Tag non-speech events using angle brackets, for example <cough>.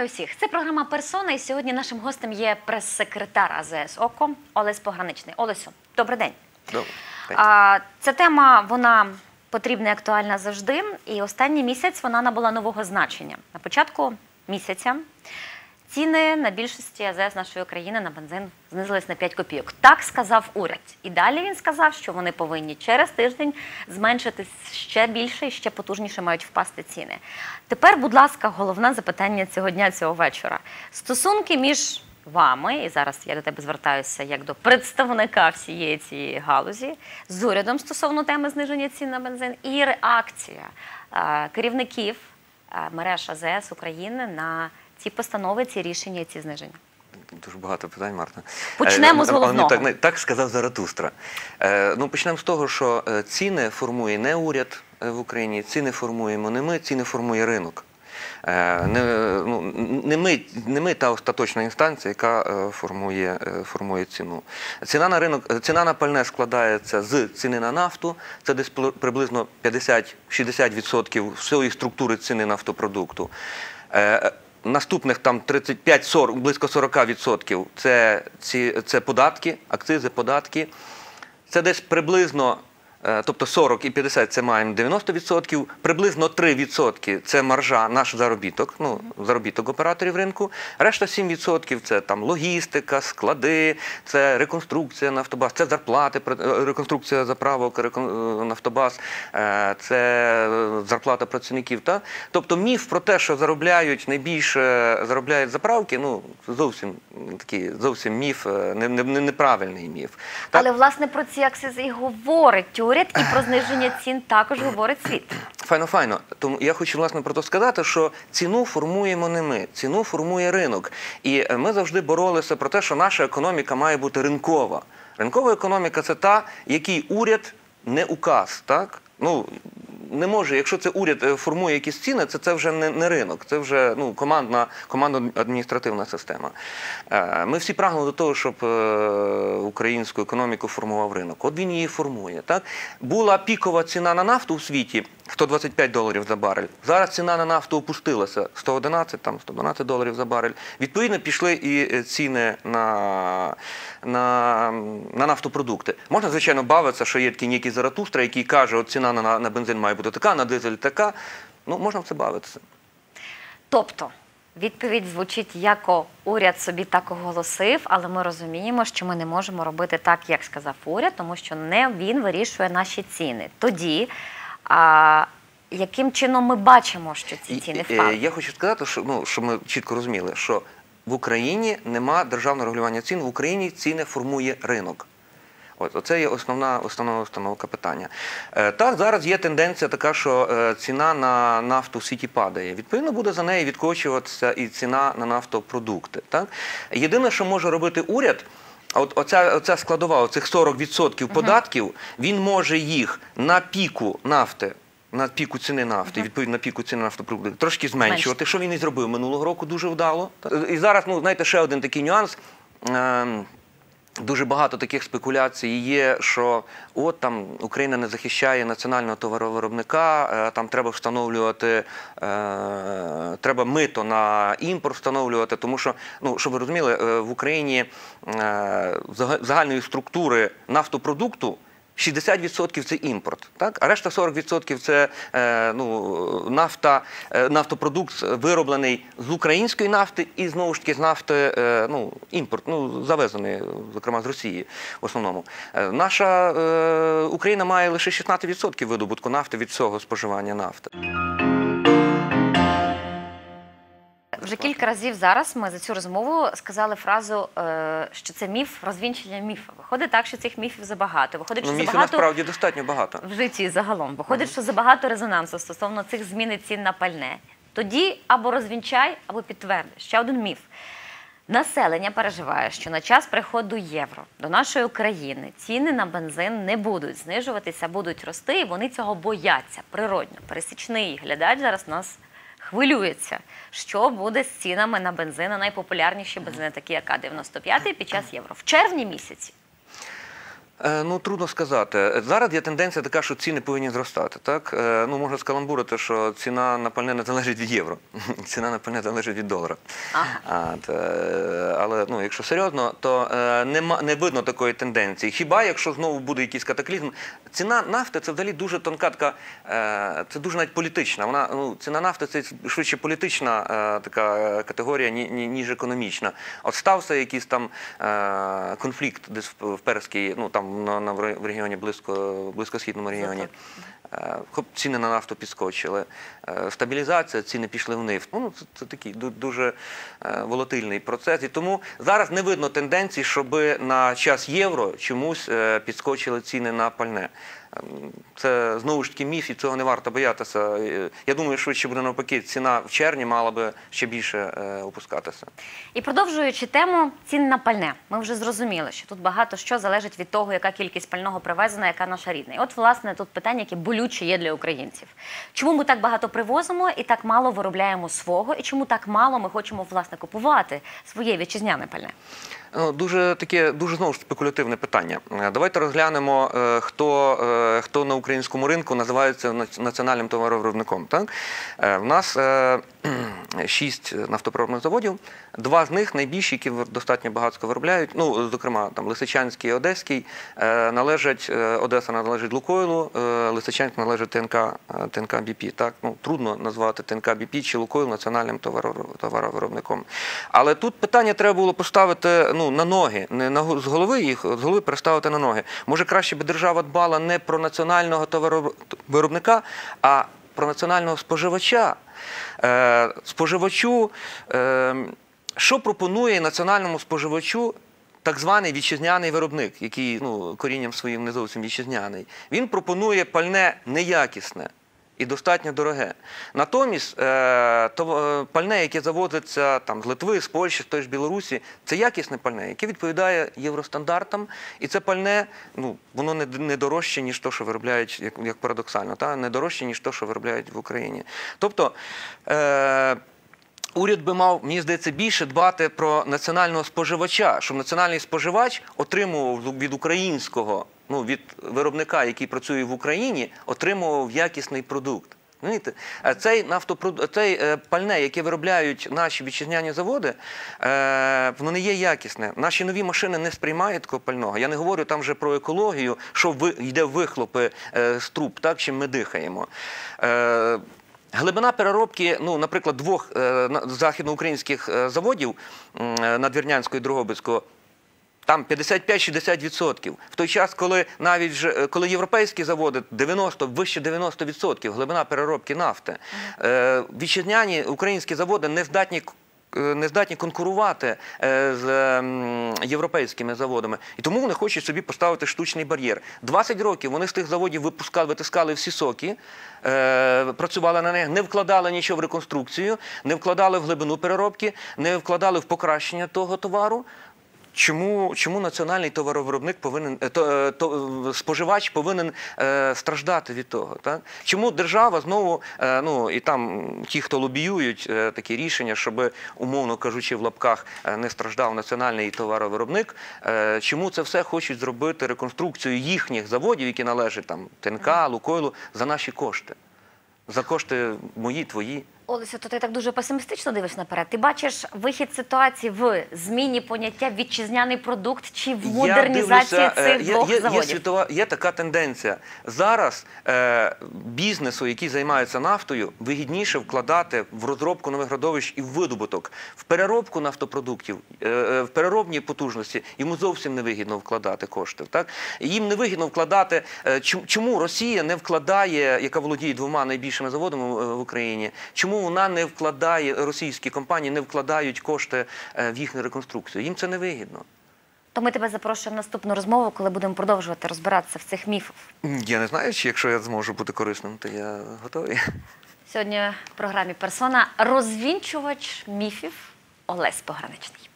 Вітаю усіх! Це програма Персона. І сьогодні нашим гостем є прес-секретар АЗС ОКО Олесь Пограничний. Олесю, добрий день. Добре. А, ця тема вона потрібна і актуальна завжди. І останній місяць вона набула нового значення. На початку місяця ціни на більшості АЗС нашої країни на бензин знизились на 5 копійок. Так сказав уряд. І далі він сказав, що вони повинні через тиждень зменшитись ще більше і ще потужніше мають впасти ціни. Тепер, будь ласка, головне запитання цього дня, цього вечора. Стосунки між вами, і зараз я до тебе звертаюся як до представника всієї цієї галузі, з урядом стосовно теми зниження цін на бензин, і реакція е, керівників е, мереж АЗС України на ці постанови, ці рішення і ці зниження. Дуже багато питань, Марта. Почнемо Е, з головного. Так, так сказав Заратустра. Е, ну, почнемо з того, що е, ціни формує не уряд в Україні, ціни формуємо не ми, ціни формує ринок. Не, ну, не, ми, не ми та остаточна інстанція, яка формує, формує ціну. Ціна на ринок, ціна на пальне складається з ціни на нафту, це десь приблизно 50-60% всієї структури ціни нафтопродукту. Наступних там 35-40, близько 40% це, ці, це податки, акцизи, податки. Це десь приблизно, тобто 40 і 50 це маємо 90%, приблизно 3% це маржа, наш заробіток, ну, заробіток операторів ринку. Решта 7% це там логістика, склади, це реконструкція Нафтобаз, це зарплати, е, реконструкція заправок е, Нафтобаз, е, це е, зарплата працівників. Та? Тобто міф про те, що заробляють найбільше заробляють заправки, ну зовсім такий зовсім міф, е, не, не, не- неправильний міф. Але власне про ці акцизи і говорить уряд, і про зниження цін також говорить світ. Файно, файно. Тому я хочу власне про то сказати, що ціну формуємо не ми, ціну формує ринок. І е, ми завжди боролися про те, що наша економіка має бути ринкова. Ринкова економіка це та, який уряд не указ, так? Ну, не може, якщо це уряд е, формує якісь ціни, це, це вже не, не ринок, це вже ну, командна, командно адміністративна система. Е, Ми всі прагнули до того, щоб е, українську економіку формував ринок. От він її формує. Так? Була пікова ціна на нафту у світі 125 доларів за барель. Зараз ціна на нафту опустилася 111, там 112 доларів за барель. Відповідно, пішли і е, ціни на, на, на нафтопродукти. Можна, звичайно, бавитися, що є такий ніякий Заратустра, який каже, от ціна на, на бензин має бути така, на дизель така. Ну, можна в це бавитися. Тобто відповідь звучить, яко уряд собі так оголосив, але ми розуміємо, що ми не можемо робити так, як сказав уряд, тому що не він вирішує наші ціни. Тоді а, яким чином ми бачимо, що ці ціни і- впали? е, Я хочу сказати, що ну що ми чітко розуміли, що в Україні нема державного регулювання цін. В Україні ціни формує ринок. От оце є основна основна установка питання. Е, так, зараз є тенденція така, що е, ціна на нафту в світі падає. Відповідно, буде за неї відкочуватися і ціна на нафтопродукти. Так? Єдине, що може робити уряд. От оця, оця складова, оцих 40% податків, він може їх на піку нафти, на піку ціни нафти, відповідно на піку ціни нафтопродуктів, трошки зменшувати, що він і зробив минулого року дуже вдало. І зараз, ну знаєте, ще один такий нюанс. Дуже багато таких спекуляцій є, що от там Україна не захищає національного товаровиробника, е, там треба встановлювати, е, треба мито на імпорт встановлювати, тому що, ну щоб ви розуміли, е, в Україні загальної структури нафтопродукту. 60% це імпорт, так? а решта 40% це е, ну, нафта, е, нафтопродукт вироблений з української нафти і знову ж таки з нафти е, ну, імпорт, ну, завезений, зокрема з Росії в основному. Е, наша е, Україна має лише 16% видобутку нафти від всього споживання нафти. Вже кілька разів зараз ми за цю розмову сказали фразу, е, що це міф розвінчення міфа. Виходить так, що цих міфів забагато. Виходить, Ну, що міфів забагато насправді достатньо багато. в житті загалом. Виходить, що забагато резонансу стосовно цих зміни цін на пальне. Тоді або розвінчай, або підтверди. Ще один міф. Населення переживає, що на час приходу євро до нашої країни ціни на бензин не будуть знижуватися, будуть рости, і вони цього бояться природньо. Пересічний глядач зараз нас хвилюється, що буде з цінами на бензин, на найпопулярніші бензини, такі як А-95 під час євро. В червні місяці Ну, трудно сказати. Зараз є тенденція така, що ціни повинні зростати. Так? Е, Ну, можна скаламбурити, що ціна на пальне не залежить від євро, <laughs> ціна на пальне залежить від долара. Ага. А, е, але ну, якщо серйозно, то е, нема, не видно такої тенденції. Хіба якщо знову буде якийсь катаклізм, ціна нафти це взагалі дуже тонка така, е, це дуже навіть політична. Вона, ну, ціна нафти це швидше політична е, така е, категорія, ні, ні, ніж економічна. От стався якийсь там е, конфлікт десь в, в Перській, ну там на, на, в регіоні близько, близькосхідному регіоні. Е, ціни на нафту підскочили. Е, Стабілізація, ціни пішли вниз. Ну, це, такий дуже е, волатильний процес. І тому зараз не видно тенденцій, щоб на час євро чомусь підскочили ціни на пальне. Ем, Це знову ж таки міф, і цього не варто боятися. Я думаю, швидше буде навпаки, ціна в червні мала би ще більше опускатися. І продовжуючи тему цін на пальне, ми вже зрозуміли, що тут багато що залежить від того, яка кількість пального привезена, яка наша рідна. І от, власне, тут питання, яке болюче є для українців. Чому ми так багато привозимо і так мало виробляємо свого, і чому так мало ми хочемо власне купувати своє вітчизняне пальне? Ну, дуже таке, дуже знову ж спекулятивне питання. Е, Давайте розглянемо, е, хто, е, хто на українському ринку називається національним товаровиробником. Так? В нас шість нафтопереробних заводів, два з них найбільші, які достатньо багатсько виробляють. Ну, зокрема, там Лисичанський і Одеський належать, Одеса належить Лукойлу, Лисичанськ належить ТНК, ТНК БП. Так? Ну, трудно назвати ТНК БП чи Лукойл національним товаровиробником. Але тут питання треба було поставити ну, на ноги, не на, з голови їх, з голови переставити на ноги. Може, краще би держава дбала не про національного товаровиробника, а про національного споживача. Е, споживачу, е, що пропонує національному споживачу так званий вітчизняний виробник, який ну, корінням своїм не зовсім вітчизняний? Він пропонує пальне неякісне і достатньо дороге. Натомість е, е, пальне, яке завозиться там, з Литви, з Польщі, з тої ж Білорусі, це якісне пальне, яке відповідає євростандартам. І це пальне, ну, воно не, дорожче, ніж то, що виробляють, як, як парадоксально, та? не дорожче, ніж то, що виробляють в Україні. Тобто. Е, Уряд би мав, мені здається, більше дбати про національного споживача, щоб національний споживач отримував від українського, ну від виробника, який працює в Україні, отримував якісний продукт. Розумієте? Е, Цей нафтопрод... цей е, пальне, яке виробляють наші вітчизняні заводи, е, воно не є якісне. Наші нові машини не сприймають такого пального. Я не говорю там вже про екологію, що йде вихлопи з труб, так чим ми дихаємо. Глибина переробки, ну, наприклад, двох західноукраїнських заводів Надвірнянського і Дрогобицького, там 55-60%. В той час, коли навіть вже, е, коли європейські заводи 90, вище 90% глибина переробки нафти, е, вітчизняні українські заводи не здатні е, не здатні конкурувати е, з європейськими заводами. І тому вони хочуть собі поставити штучний бар'єр. 20 років вони з тих заводів випускали, витискали всі соки, працювали на них, не вкладали нічого в реконструкцію, не вкладали в глибину переробки, не вкладали в покращення того товару. Чому, чому національний товаровиробник повинен е, то, е, то, е, споживач повинен е, страждати від того? Так? Чому держава знову, е, ну і там ті, хто лобіюють е, такі рішення, щоб, умовно кажучи, в лапках не страждав національний товаровиробник, чому це все хочуть зробити реконструкцію їхніх заводів, які належать там ТНК, Лукойлу, за наші кошти? За кошти мої, твої. Олеся, то ти так дуже песимістично дивишся наперед. Ти бачиш вихід ситуації в зміні поняття вітчизняний продукт чи в модернізації Я дивлюся, е, цих є, двох є, є, заводів? світова, є така тенденція. Зараз е, бізнесу, який займається нафтою, вигідніше вкладати в розробку нових родовищ і в видобуток. В переробку нафтопродуктів, е, е, в переробні потужності йому зовсім не вигідно вкладати кошти. Так? Їм не вигідно вкладати. е, чому- Чому Росія не вкладає, яка володіє двома найбільшими заводами е, в Україні? Чому вона не вкладає, російські компанії не вкладають кошти е, в їхню реконструкцію? Їм це не вигідно. То ми тебе запрошуємо в наступну розмову, коли будемо продовжувати розбиратися в цих міфах. Я не знаю, чи якщо я зможу бути корисним, то я готовий. Сьогодні в програмі Персона розвінчувач міфів Олесь Пограничний.